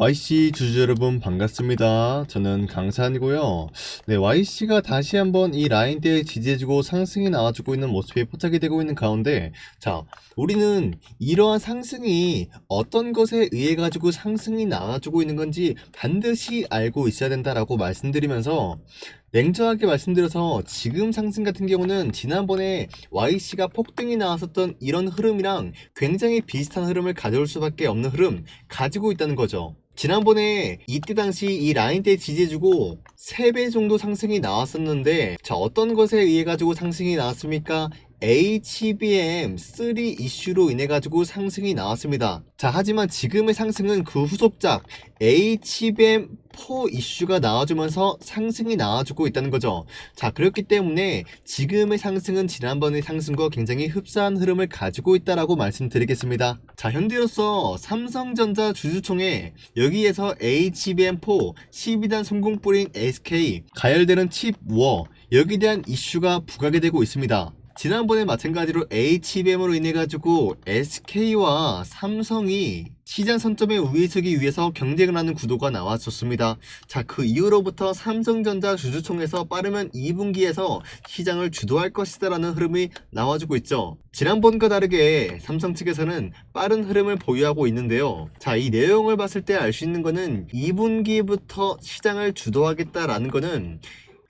YC 주주 여러분 반갑습니다. 저는 강산이고요. 네, YC가 다시 한번 이 라인대에 지지해주고 상승이 나와주고 있는 모습이 포착이 되고 있는 가운데 자, 우리는 이러한 상승이 어떤 것에 의해 가지고 상승이 나와주고 있는 건지 반드시 알고 있어야 된다라고 말씀드리면서 냉정하게 말씀드려서 지금 상승 같은 경우는 지난번에 YC가 폭등이 나왔었던 이런 흐름이랑 굉장히 비슷한 흐름을 가져올 수밖에 없는 흐름 가지고 있다는 거죠. 지난번에 이때 당시 이 라인대 지지해주고 3배 정도 상승이 나왔었는데 자 어떤 것에 의해 가지고 상승이 나왔습니까? HBM3 이슈로 인해 가지고 상승이 나왔습니다. 자 하지만 지금의 상승은 그 후속작 HBM4 이슈가 나와주면서 상승이 나와주고 있다는 거죠. 자 그렇기 때문에 지금의 상승은 지난번의 상승과 굉장히 흡사한 흐름을 가지고 있다라고 말씀드리겠습니다. 자 현재로서 삼성전자 주주총회 여기에서 HBM4 12단 성공 뿌린 SK 가열되는 칩 워 여기에 대한 이슈가 부각이 되고 있습니다. 지난번에 마찬가지로 HBM으로 인해 가지고 SK와 삼성이 시장 선점에 우위에 서기 위해서 경쟁을 하는 구도가 나왔었습니다. 자, 그 이후로부터 삼성전자 주주총에서 빠르면 2분기에서 시장을 주도할 것이다라는 흐름이 나와주고 있죠. 지난번과 다르게 삼성 측에서는 빠른 흐름을 보유하고 있는데요. 자, 이 내용을 봤을 때 알 수 있는 거는 2분기부터 시장을 주도하겠다라는 거는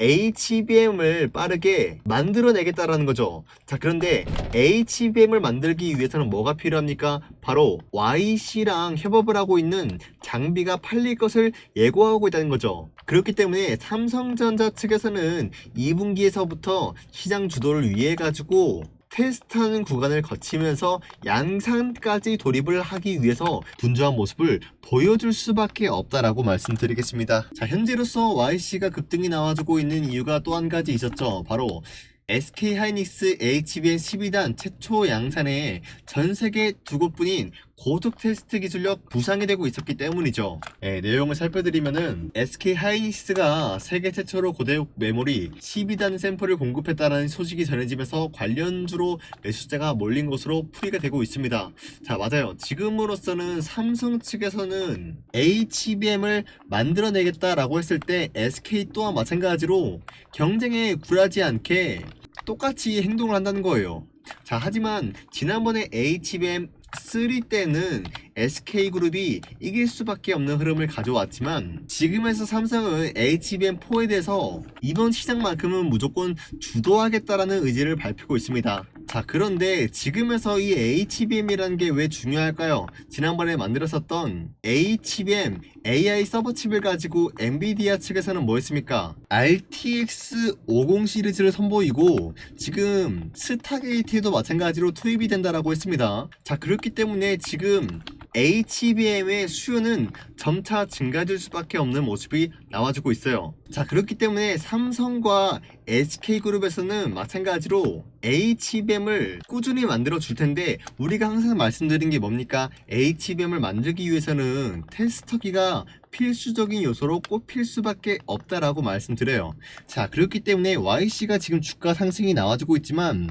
HBM을 빠르게 만들어내겠다라는 거죠. 자, 그런데 HBM을 만들기 위해서는 뭐가 필요합니까? 바로 YC랑 협업을 하고 있는 장비가 팔릴 것을 예고하고 있다는 거죠. 그렇기 때문에 삼성전자 측에서는 2분기에서부터 시장 주도를 위해 가지고 테스트하는 구간을 거치면서 양산까지 돌입을 하기 위해서 분주한 모습을 보여줄 수밖에 없다라고 말씀드리겠습니다. 자, 현재로서 YC가 급등이 나와주고 있는 이유가 또 한 가지 있었죠. 바로 SK 하이닉스 HBN 12단 최초 양산에 전 세계 두 곳뿐인 고속 테스트 기술력 부상이 되고 있었기 때문이죠. 예, 내용을 살펴드리면은 SK 하이닉스가 세계 최초로 고대역 메모리 12단 샘플을 공급했다는 소식이 전해지면서 관련주로 매수자가 몰린 것으로 풀이가 되고 있습니다. 자, 맞아요. 지금으로서는 삼성 측에서는 HBM을 만들어내겠다라고 했을 때 SK 또한 마찬가지로 경쟁에 굴하지 않게 똑같이 행동을 한다는 거예요. 자, 하지만 지난번에 HBM 3 때는 SK그룹이 이길 수밖에 없는 흐름을 가져왔지만 지금에서 삼성은 HBM4에 대해서 이번 시장만큼은 무조건 주도하겠다라는 의지를 밝히고 있습니다. 자 그런데 지금에서 이 HBM이라는 게 왜 중요할까요? 지난번에 만들었었던 HBM AI 서버 칩을 가지고 엔비디아 측에서는 뭐 했습니까? RTX 50 시리즈를 선보이고 지금 스타게이트에도 마찬가지로 투입이 된다라고 했습니다. 자 그렇기 때문에 지금 HBM의 수요는 점차 증가될 수밖에 없는 모습이 나와주고 있어요. 자, 그렇기 때문에 삼성과 SK그룹에서는 마찬가지로 HBM을 꾸준히 만들어 줄 텐데, 우리가 항상 말씀드린 게 뭡니까? HBM을 만들기 위해서는 테스터기가 필수적인 요소로 꼽힐 수밖에 없다라고 말씀드려요. 자, 그렇기 때문에 YC가 지금 주가 상승이 나와주고 있지만,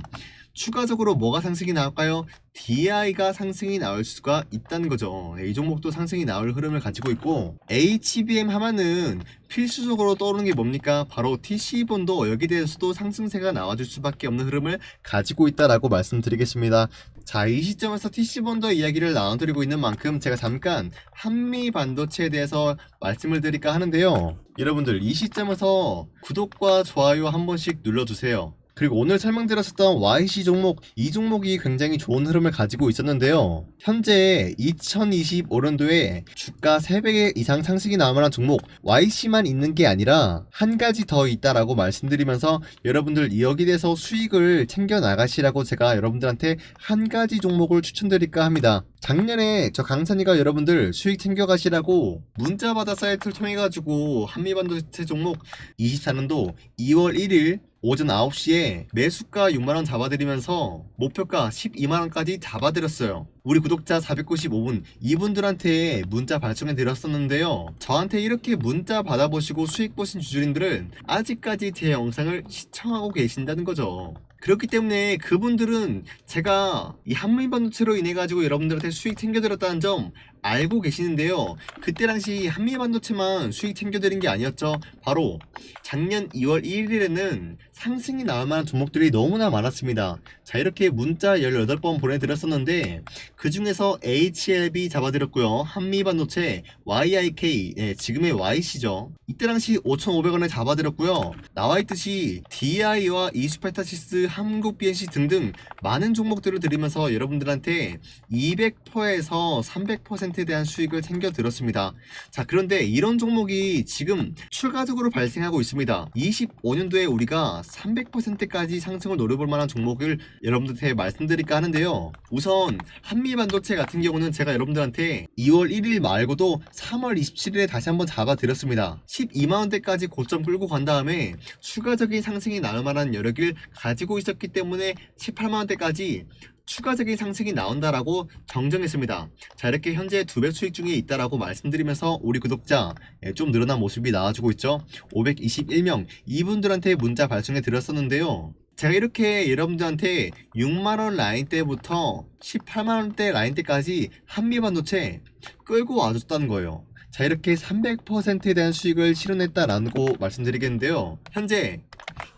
추가적으로 뭐가 상승이 나올까요? DI가 상승이 나올 수가 있다는 거죠. 네, 이 종목도 상승이 나올 흐름을 가지고 있고 HBM 하면은 필수적으로 떠오르는 게 뭡니까? 바로 TC본도 여기 대해서도 상승세가 나와줄 수밖에 없는 흐름을 가지고 있다라고 말씀드리겠습니다. 자, 이 시점에서 TC본더 이야기를 나눠드리고 있는 만큼 제가 잠깐 한미 반도체에 대해서 말씀을 드릴까 하는데요. 여러분들 이 시점에서 구독과 좋아요 한 번씩 눌러주세요. 그리고 오늘 설명드렸었던 YC 종목, 이 종목이 굉장히 좋은 흐름을 가지고 있었는데요. 현재 2025년도에 주가 3배 이상 상승이 나올 만한 종목, YC만 있는 게 아니라 한 가지 더 있다라고 말씀드리면서 여러분들 여기 대해서 수익을 챙겨 나가시라고 제가 여러분들한테 한 가지 종목을 추천드릴까 합니다. 작년에 저 강산이가 여러분들 수익 챙겨가시라고 문자 받아 사이트를 통해가지고 한미반도체 종목 24년도 2월 1일 오전 9시에 매수가 6만원 잡아드리면서 목표가 12만원까지 잡아드렸어요. 우리 구독자 495분 이분들한테 문자 발송해 드렸었는데요. 저한테 이렇게 문자 받아보시고 수익 보신 주주님들은 아직까지 제 영상을 시청하고 계신다는 거죠. 그렇기 때문에 그분들은 제가 이 한미반도체로 인해 가지고 여러분들한테 수익 챙겨드렸다는 점 알고 계시는데요. 그때 당시 한미 반도체만 수익 챙겨드린 게 아니었죠. 바로 작년 2월 1일에는 상승이 나올 만한 종목들이 너무나 많았습니다. 자 이렇게 문자 18번 보내드렸었는데 그 중에서 HLB 잡아드렸고요. 한미 반도체, YIK, 네, 지금의 YC죠. 이때 당시 5,500원에 잡아드렸고요. 나와있듯이 DI와 이스페타시스, 한국 BNC 등등 많은 종목들을 드리면서 여러분들한테 200%에서 300%에 대한 수익을 챙겨드렸습니다. 자 그런데 이런 종목이 지금 추가적으로 발생하고 있습니다. 25년도에 우리가 300%까지 상승을 노려볼 만한 종목을 여러분들한테 말씀드릴까 하는데요. 우선 한미반도체 같은 경우는 제가 여러분들한테 2월 1일 말고도 3월 27일에 다시 한번 잡아드렸습니다. 12만원대까지 고점 끌고 간 다음에 추가적인 상승이 나올 만한 여력을 가지고 있었기 때문에 18만원대까지 추가적인 상승이 나온다라고 정정했습니다. 자 이렇게 현재 두 배 수익 중에 있다라고 말씀드리면서 우리 구독자 예, 좀 늘어난 모습이 나와주고 있죠. 521명 이분들한테 문자 발송해 드렸었는데요. 제가 이렇게 여러분들한테 6만원 라인대부터 18만원대 라인대까지 한미반도체 끌고 와줬다는 거예요. 자 이렇게 300%에 대한 수익을 실현했다라고 말씀드리겠는데요. 현재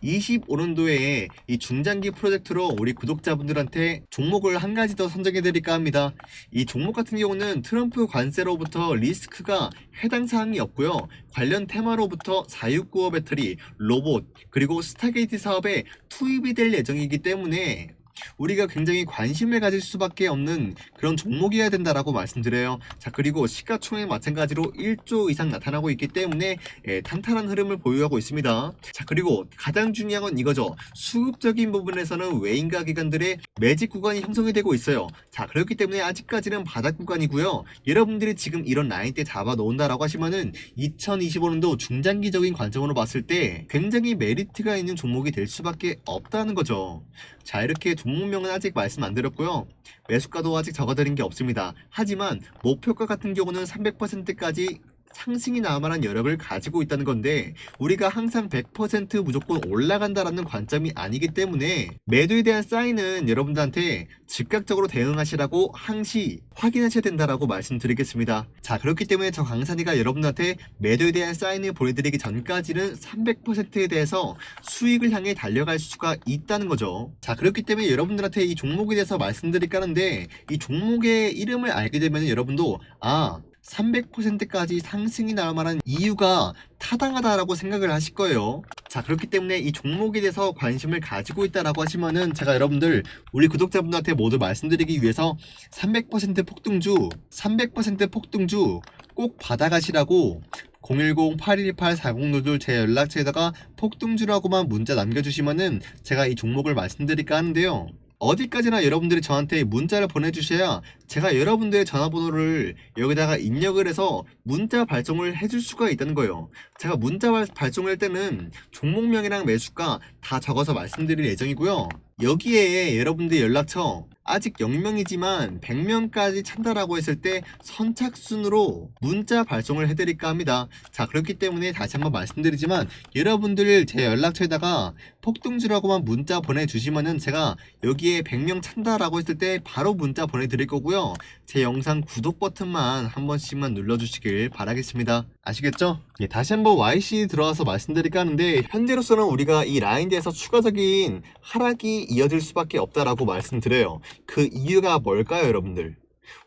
25년도에 이 중장기 프로젝트로 우리 구독자분들한테 종목을 한 가지 더 선정해드릴까 합니다. 이 종목 같은 경우는 트럼프 관세로부터 리스크가 해당 사항이 없고요. 관련 테마로부터 469호 배터리, 로봇, 그리고 스타게이트 사업에 투입이 될 예정이기 때문에 우리가 굉장히 관심을 가질 수밖에 없는 그런 종목이어야 된다라고 말씀드려요. 자 그리고 시가총액 마찬가지로 1조 이상 나타나고 있기 때문에 예, 탄탄한 흐름을 보유하고 있습니다. 자 그리고 가장 중요한 건 이거죠. 수급적인 부분에서는 외인가 기관들의 매직 구간이 형성이 되고 있어요. 자 그렇기 때문에 아직까지는 바닥 구간이고요. 여러분들이 지금 이런 라인 때 잡아 놓은다라고 하시면은 2025년도 중장기적인 관점으로 봤을 때 굉장히 메리트가 있는 종목이 될 수밖에 없다는 거죠. 자 이렇게 종목명은 아직 말씀 안 드렸고요. 매수가도 아직 적어드린 게 없습니다. 하지만 목표가 같은 경우는 300%까지 상승이 나올 만한 여력을 가지고 있다는 건데 우리가 항상 100% 무조건 올라간다라는 관점이 아니기 때문에 매도에 대한 사인은 여러분들한테 즉각적으로 대응하시라고 항시 확인하셔야 된다라고 말씀드리겠습니다. 자 그렇기 때문에 저 강산이가 여러분들한테 매도에 대한 사인을 보내드리기 전까지는 300%에 대해서 수익을 향해 달려갈 수가 있다는 거죠. 자 그렇기 때문에 여러분들한테 이 종목에 대해서 말씀드릴까 하는데 이 종목의 이름을 알게 되면 여러분도 아 300%까지 상승이 나올 만한 이유가 타당하다라고 생각을 하실 거예요. 자, 그렇기 때문에 이 종목에 대해서 관심을 가지고 있다라고 하시면은 제가 여러분들 우리 구독자분들한테 모두 말씀드리기 위해서 300% 폭등주, 300% 폭등주 꼭 받아가시라고 010-818-40노들 제 연락처에다가 폭등주라고만 문자 남겨주시면은 제가 이 종목을 말씀드릴까 하는데요. 어디까지나 여러분들이 저한테 문자를 보내주셔야 제가 여러분들의 전화번호를 여기다가 입력을 해서 문자 발송을 해줄 수가 있다는 거예요. 제가 문자 발- 발송을 할 때는 종목명이랑 매수가 다 적어서 말씀드릴 예정이고요. 여기에 여러분들 연락처 아직 0명이지만 100명까지 찬다라고 했을 때 선착순으로 문자 발송을 해드릴까 합니다. 자 그렇기 때문에 다시 한번 말씀드리지만 여러분들 제 연락처에다가 폭등주라고만 문자 보내주시면은 제가 여기에 100명 찬다라고 했을 때 바로 문자 보내드릴 거고요. 제 영상 구독 버튼만 한 번씩만 눌러주시길 바라겠습니다. 아시겠죠? 예, 다시 한번 YC 들어와서 말씀드릴까 하는데 현재로서는 우리가 이 라인대에서 추가적인 하락이 이어질 수밖에 없다라고 말씀드려요. 그 이유가 뭘까요, 여러분들?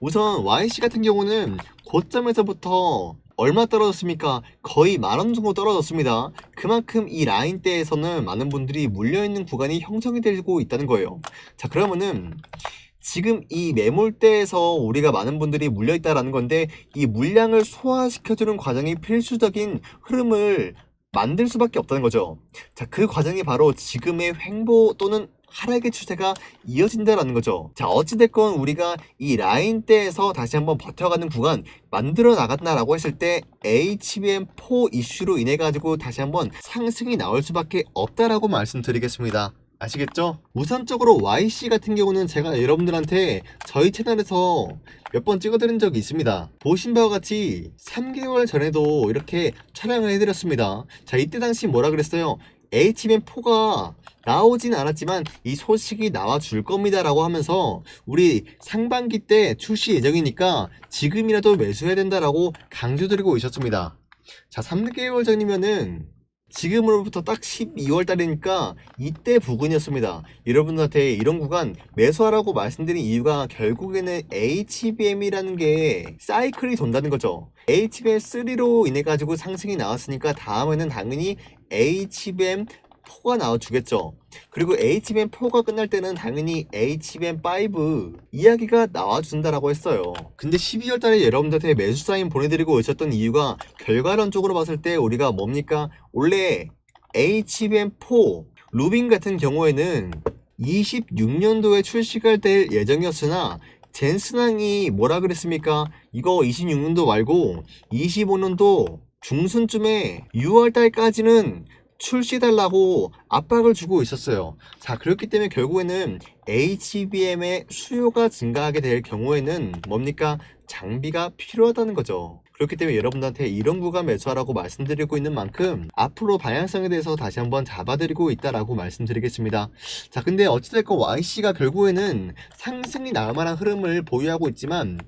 우선 YC 같은 경우는 고점에서부터 얼마 떨어졌습니까? 거의 만원 정도 떨어졌습니다. 그만큼 이 라인대에서는 많은 분들이 물려있는 구간이 형성이 되고 있다는 거예요. 자, 그러면은 지금 이 매물대에서 우리가 많은 분들이 물려있다라는 건데 이 물량을 소화시켜주는 과정이 필수적인 흐름을 만들 수밖에 없다는 거죠. 자, 그 과정이 바로 지금의 횡보 또는 하락의 추세가 이어진다라는 거죠. 자, 어찌됐건 우리가 이 라인대에서 다시 한번 버텨가는 구간 만들어 나간다라고 했을 때 HBM4 이슈로 인해 가지고 다시 한번 상승이 나올 수밖에 없다라고 말씀드리겠습니다. 아시겠죠? 우선적으로 YC 같은 경우는 제가 여러분들한테 저희 채널에서 몇 번 찍어드린 적이 있습니다. 보신 바와 같이 3개월 전에도 이렇게 촬영을 해드렸습니다. 자, 이때 당시 뭐라 그랬어요? HBM4가 나오진 않았지만 이 소식이 나와 줄 겁니다 라고 하면서 우리 상반기 때 출시 예정이니까 지금이라도 매수해야 된다라고 강조드리고 있었습니다. 자, 3개월 전이면은 지금으로부터 딱 12월 달이니까 이때 부근이었습니다. 여러분들한테 이런 구간 매수하라고 말씀드린 이유가 결국에는 HBM이라는 게 사이클이 돈다는 거죠. HBM3로 인해 가지고 상승이 나왔으니까 다음에는 당연히 HBM 4가 나와주겠죠. 그리고 HBM4가 끝날 때는 당연히 HBM5 이야기가 나와준다라고 했어요. 근데 12월 달에 여러분들한테 매수 사인 보내드리고 있었던 이유가 결과론적으로 봤을 때 우리가 뭡니까? 원래 HBM4 루빈 같은 경우에는 26년도에 출시가 될 예정이었으나 젠스낭이 뭐라 그랬습니까? 이거 26년도 말고 25년도 중순쯤에 6월 달까지는 출시달라고 압박을 주고 있었어요. 자, 그렇기 때문에 결국에는 HBM의 수요가 증가하게 될 경우에는 뭡니까? 장비가 필요하다는 거죠. 그렇기 때문에 여러분들한테 이런 구간 매수하라고 말씀드리고 있는 만큼 앞으로 방향성에 대해서 다시 한번 잡아드리고 있다라고 말씀드리겠습니다. 자, 근데 어찌됐건 YC가 결국에는 상승이 나올 만한 흐름을 보유하고 있지만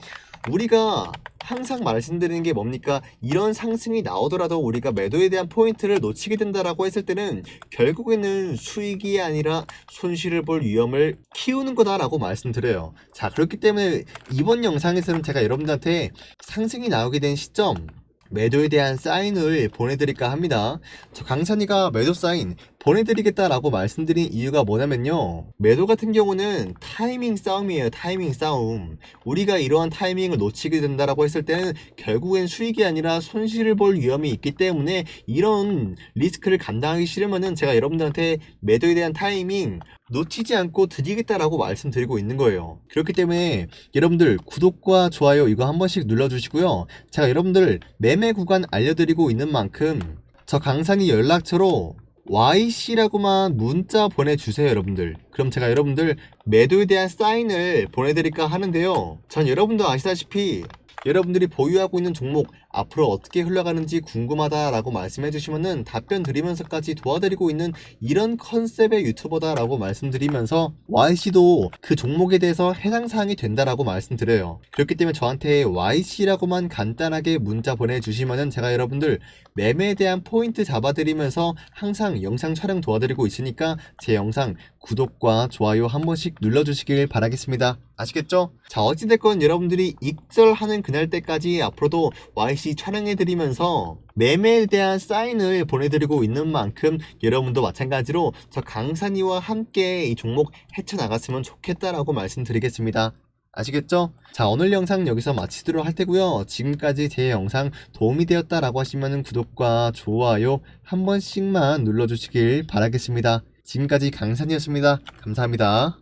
우리가 항상 말씀드리는 게 뭡니까? 이런 상승이 나오더라도 우리가 매도에 대한 포인트를 놓치게 된다라고 했을 때는 결국에는 수익이 아니라 손실을 볼 위험을 키우는 거다라고 말씀드려요. 자, 그렇기 때문에 이번 영상에서는 제가 여러분들한테 상승이 나오게 된 시점, 매도에 대한 사인을 보내드릴까 합니다. 저 강산이가 매도 사인 보내드리겠다라고 말씀드린 이유가 뭐냐면요. 매도 같은 경우는 타이밍 싸움이에요. 타이밍 싸움. 우리가 이러한 타이밍을 놓치게 된다라고 했을 때는 결국엔 수익이 아니라 손실을 볼 위험이 있기 때문에 이런 리스크를 감당하기 싫으면은 제가 여러분들한테 매도에 대한 타이밍 놓치지 않고 드리겠다라고 말씀드리고 있는 거예요. 그렇기 때문에 여러분들 구독과 좋아요 이거 한 번씩 눌러주시고요. 제가 여러분들 매매 구간 알려드리고 있는 만큼 저 강산이 연락처로 YC라고만 문자 보내주세요, 여러분들. 그럼 제가 여러분들 매도에 대한 사인을 보내드릴까 하는데요. 전 여러분도 아시다시피 여러분들이 보유하고 있는 종목 앞으로 어떻게 흘러가는지 궁금하다라고 말씀해 주시면은 답변 드리면서까지 도와드리고 있는 이런 컨셉의 유튜버다라고 말씀드리면서 YC도 그 종목에 대해서 해당 사항이 된다라고 말씀드려요. 그렇기 때문에 저한테 YC라고만 간단하게 문자 보내주시면은 제가 여러분들 매매에 대한 포인트 잡아드리면서 항상 영상 촬영 도와드리고 있으니까 제 영상 구독과 좋아요 한 번씩 눌러주시길 바라겠습니다. 아시겠죠? 자, 어찌됐건 여러분들이 익절하는 그날 때까지 앞으로도 YC 촬영해드리면서 매매에 대한 사인을 보내드리고 있는 만큼 여러분도 마찬가지로 저 강산이와 함께 이 종목 헤쳐나갔으면 좋겠다라고 말씀드리겠습니다. 아시겠죠? 자, 오늘 영상 여기서 마치도록 할 테고요. 지금까지 제 영상 도움이 되었다라고 하시면 구독과 좋아요 한 번씩만 눌러주시길 바라겠습니다. 지금까지 강산이었습니다. 감사합니다.